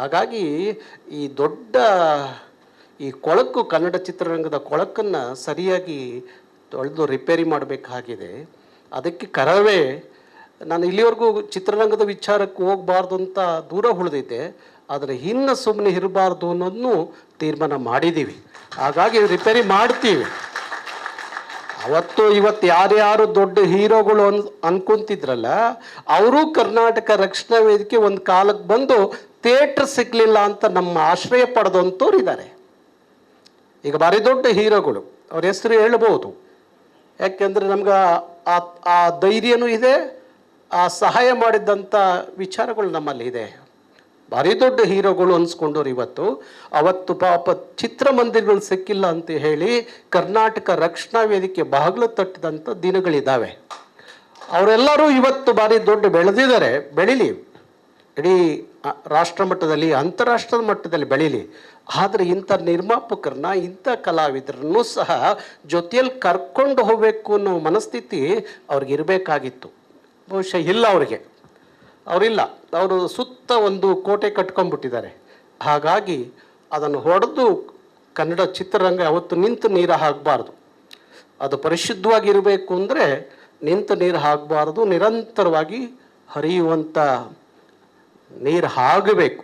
ಹಾಗಾಗಿ ಈ ದೊಡ್ಡ ಈ ಕೊಳಕು ಕನ್ನಡ ಚಿತ್ರರಂಗದ ಕೊಳಕನ್ನು ಸರಿಯಾಗಿ ತೊಳೆದು ರಿಪೇರಿ ಮಾಡಬೇಕಾಗಿದೆ ಅದಕ್ಕೆ ಕರವೇ ನಾನು ಇಲ್ಲಿವರೆಗೂ ಚಿತ್ರರಂಗದ ವಿಚಾರಕ್ಕೆ ಹೋಗಬಾರ್ದು ಅಂತ ದೂರ ಉಳಿದಿದ್ದೆ. ಆದರೆ ಇನ್ನು ಸುಮ್ಮನೆ ಇರಬಾರ್ದು ಅನ್ನೋದನ್ನು ತೀರ್ಮಾನ ಮಾಡಿದ್ದೀವಿ ಹಾಗಾಗಿ ರಿಪೇರಿ ಮಾಡ್ತೀವಿ. ಅವತ್ತು ಇವತ್ತು ಯಾರ್ಯಾರು ದೊಡ್ಡ ಹೀರೋಗಳು ಅನ್, ಅನ್ಕೊಂತಿದ್ರಲ್ಲ, ಅವರು ಕರ್ನಾಟಕ ರಕ್ಷಣಾ ವೇದಿಕೆ ಒಂದು ಕಾಲಕ್ಕೆ ಬಂದು ಥಿಯೇಟ್ರ್ ಸಿಗ್ಲಿಲ್ಲ ಅಂತ ನಮ್ಮ ಆಶ್ರಯ ಪಡೆದಂಥವ್ರು ಇದ್ದಾರೆ. ಈಗ ಭಾರಿ ದೊಡ್ಡ ಹೀರೋಗಳು, ಅವ್ರ ಹೆಸರು ಹೇಳ್ಬೋದು. ಯಾಕೆಂದರೆ ನಮ್ಗೆ ಆ ಆ ಧೈರ್ಯನೂ ಇದೆ, ಆ ಸಹಾಯ ಮಾಡಿದ್ದಂಥ ವಿಚಾರಗಳು ನಮ್ಮಲ್ಲಿ ಇದೆ. ಭಾರಿ ದೊಡ್ಡ ಹೀರೋಗಳು ಅನ್ಸ್ಕೊಂಡವ್ರು ಇವತ್ತು. ಅವತ್ತು ಪಾಪ ಚಿತ್ರಮಂದಿರಗಳು ಸಿಕ್ಕಿಲ್ಲ ಅಂತ ಹೇಳಿ ಕರ್ನಾಟಕ ರಕ್ಷಣಾ ವೇದಿಕೆ ಬಾಗಿಲು ತಟ್ಟಿದಂಥ ದಿನಗಳಿದ್ದಾವೆ. ಅವರೆಲ್ಲರೂ ಇವತ್ತು ಭಾರಿ ದೊಡ್ಡ ಬೆಳೆದಿದ್ದಾರೆ, ಬೆಳೀಲಿ. ಇಡೀ ರಾಷ್ಟ್ರ ಮಟ್ಟದಲ್ಲಿ, ಅಂತಾರಾಷ್ಟ್ರದ ಮಟ್ಟದಲ್ಲಿ ಬೆಳೀಲಿ. ಆದರೆ ಇಂಥ ನಿರ್ಮಾಪಕರನ್ನ, ಇಂಥ ಕಲಾವಿದರನ್ನು ಸಹ ಜೊತೆಯಲ್ಲಿ ಕರ್ಕೊಂಡು ಹೋಗಬೇಕು ಅನ್ನೋ ಮನಸ್ಥಿತಿ ಅವ್ರಿಗೆ ಇರಬೇಕಾಗಿತ್ತು. ಬಹುಶಃ ಇಲ್ಲ ಅವರಿಗೆ. ಅವರಿಲ್ಲ. ಅವರು ಸುತ್ತ ಒಂದು ಕೋಟೆ ಕಟ್ಕೊಂಡ್ಬಿಟ್ಟಿದ್ದಾರೆ. ಹಾಗಾಗಿ ಅದನ್ನು ಹೊಡೆದು ಕನ್ನಡ ಚಿತ್ರರಂಗ ಯಾವತ್ತು ನಿಂತು ನೀರು ಹಾಕಬಾರ್ದು. ಅದು ಪರಿಶುದ್ಧವಾಗಿರಬೇಕು ಅಂದರೆ ನಿಂತು ನೀರು ಹಾಕಬಾರ್ದು, ನಿರಂತರವಾಗಿ ಹರಿಯುವಂಥ ನೀರು ಆಗಬೇಕು